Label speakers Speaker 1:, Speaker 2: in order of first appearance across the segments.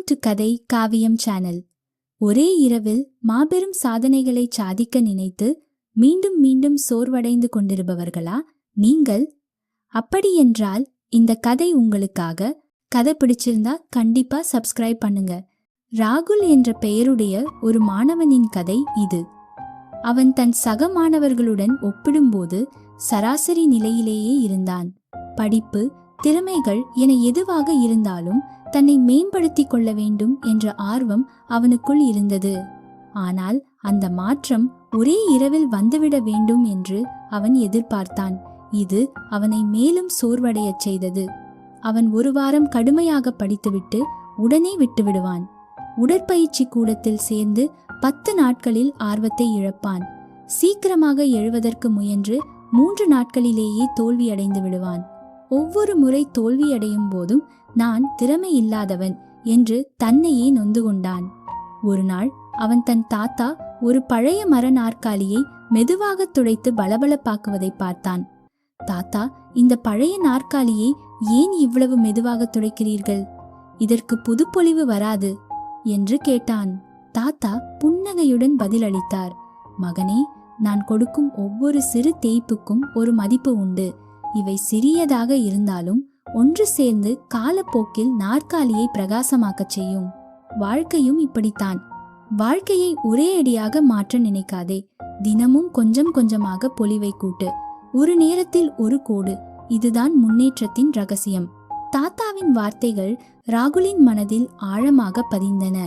Speaker 1: Welcome to கதை காவியம் channel. ஒரே இரவில் மாபெரும் சாதனைகளை சாதிக்க நினைத்து மீண்டும் மீண்டும் சோர்வடைந்து கொண்டிருப்பவர்களா நீங்கள்? அப்படியென்றால் இந்த கதை உங்களுக்காக. கதை பிடிச்சிருந்தா கண்டிப்பா சப்ஸ்கிரைப் பண்ணுங்க. ராகுல் என்ற பெயருடைய ஒரு மாணவனின் கதை இது. அவன் தன் சக மாணவர்களுடன் ஒப்பிடும்போது சராசரி நிலையிலேயே இருந்தான். படிப்பு திறமைகள் என எதுவாக இருந்தாலும் தன்னை மேம்படுத்திக் கொள்ள வேண்டும் என்ற ஆர்வம் அவனுக்குள் இருந்தது. ஆனால் அந்த மாற்றம் ஒரே இரவில் வந்துவிட வேண்டும் என்று அவன் எதிர்பார்த்தான். இது அவனை மேலும் சோர்வடையச் செய்தது. அவன் ஒரு வாரம் கடுமையாக படித்துவிட்டு உடனே விட்டுவிடுவான். உடற்பயிற்சி கூடத்தில் சேர்ந்து பத்து நாட்களில் ஆர்வத்தை இழப்பான். சீக்கிரமாக எழுவதற்கு முயன்று மூன்று நாட்களிலேயே தோல்வியடைந்து விடுவான். ஒவ்வொரு முறை தோல்வியடையும் போதும் நான் திறமை இல்லாதவன் என்று தன்னையே நொந்து கொண்டான் ஒரு நாள் அவன் தன் தாத்தா ஒரு பழைய மர நாற்காலியை மெதுவாக துடைத்து பளபளப்பாக்குவதை பார்த்தான். தாத்தா இந்த பழைய நாற்காலியை ஏன் இவ்வளவு மெதுவாக துடைக்கிறீர்கள்? இதற்கு புதுப்பொலிவு வராது என்று கேட்டான். தாத்தா புன்னகையுடன் பதிலளித்தார். மகனே நான் கொடுக்கும் ஒவ்வொரு சிறு தேய்ப்புக்கும் ஒரு மதிப்பு உண்டு. இவை சிறியதாக இருந்தாலும் ஒன்று சேர்ந்து காலப்போக்கில் நாற்காலியை பிரகாசமாக்கச் செய்யும். வாழ்க்கையும் இப்படித்தான். வாழ்க்கையை ஒரே அடியாக மாற்ற நினைக்காதே. தினமும் கொஞ்சம் கொஞ்சமாக பொலிவை கூட்டு. ஒரு நேரத்தில் ஒரு கோடு. இதுதான் முன்னேற்றத்தின் ரகசியம். தாத்தாவின் வார்த்தைகள் ராகுலின் மனதில் ஆழமாக பதிந்தன.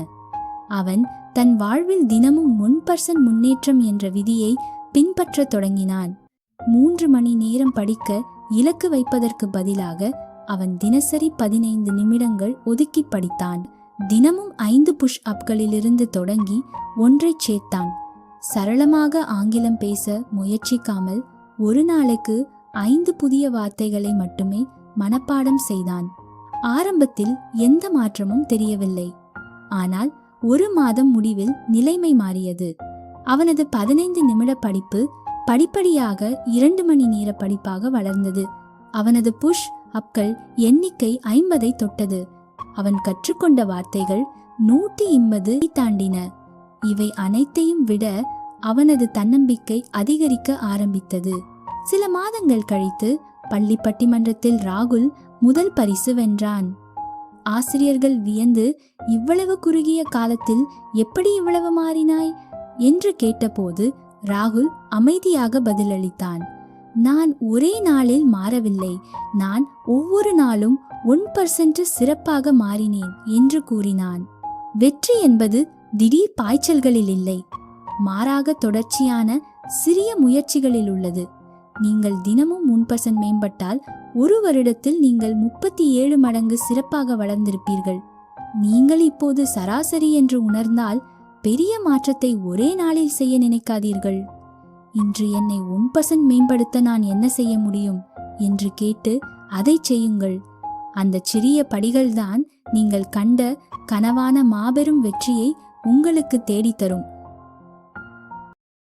Speaker 1: அவன் தன் வாழ்வில் தினமும் ஒன் பர்சன்ட் முன்னேற்றம் என்ற விதியை பின்பற்றத் தொடங்கினான். மூன்று மணி நேரம் படிக்க இலக்கு வைப்பதற்கு பதிலாக அவன் தினசரி பதினைந்து நிமிடங்கள் ஒதுக்கி படித்தான். தினமும் ஐந்து புஷ் அப்களிலிருந்து தொடங்கி ஒன்றைச் சேர்த்தான். சரளமாக ஆங்கிலம் பேச முயற்சிக்காமல் ஒரு நாளைக்கு ஐந்து புதிய வார்த்தைகளை மட்டுமே மனப்பாடம் செய்தான். ஆரம்பத்தில் எந்த மாற்றமும் தெரியவில்லை. ஆனால் ஒரு மாதம் முடிவில் நிலைமை மாறியது. அவனது பதினைந்து நிமிட படிப்பு படிப்படியாக இரண்டு மணி நேர படிப்பாக வளர்ந்தது. அவனது புஷ் அப்கள் எண்ணிக்கை ஐம்பதை தொட்டது. அவன் கற்றுக்கொண்ட வார்த்தைகள் நூற்றி ஐம்பது தாண்டின. இவை அனைத்தையும் விட அவனது தன்னம்பிக்கை அதிகரிக்க ஆரம்பித்தது. சில மாதங்கள் கழித்து பள்ளி பட்டிமன்றத்தில் ராகுல் முதல் பரிசு வென்றான். ஆசிரியர்கள் வியந்து இவ்வளவு குறுகிய காலத்தில் எப்படி இவ்வளவு மாறினாய்? என்று கேட்டபோது ராகுல் அமைதியாக பதிலளித்தான். நான் ஒரே நாளில் மாறவில்லை. நான் ஒவ்வொரு நாளும் ஒன் பர்சன்ட் சிறப்பாக மாறினேன் என்று கூறினான். வெற்றி என்பது திடீர் பாய்ச்சல்களில் இல்லை. மாறாக தொடர்ச்சியான சிறிய முயற்சிகளில் உள்ளது. நீங்கள் தினமும் ஒன் பர்சன்ட் மேம்பட்டால் ஒரு வருடத்தில் நீங்கள் முப்பத்தி ஏழு மடங்கு சிறப்பாக வளர்ந்திருப்பீர்கள். நீங்கள் இப்போது சராசரி என்று உணர்ந்தால் பெரிய மாற்றத்தை ஒரே நாளில் செய்ய நினைக்காதீர்கள். இன்று என்னை ஒன் பர்சன்ட் மேம்படுத்த நான் என்ன செய்ய முடியும்? என்று கேட்டு அதை செய்யுங்கள். அந்த சிறிய படிகள்தான் நீங்கள் கண்ட கனவான மாபெரும் வெற்றியை உங்களுக்கு தேடித்தரும்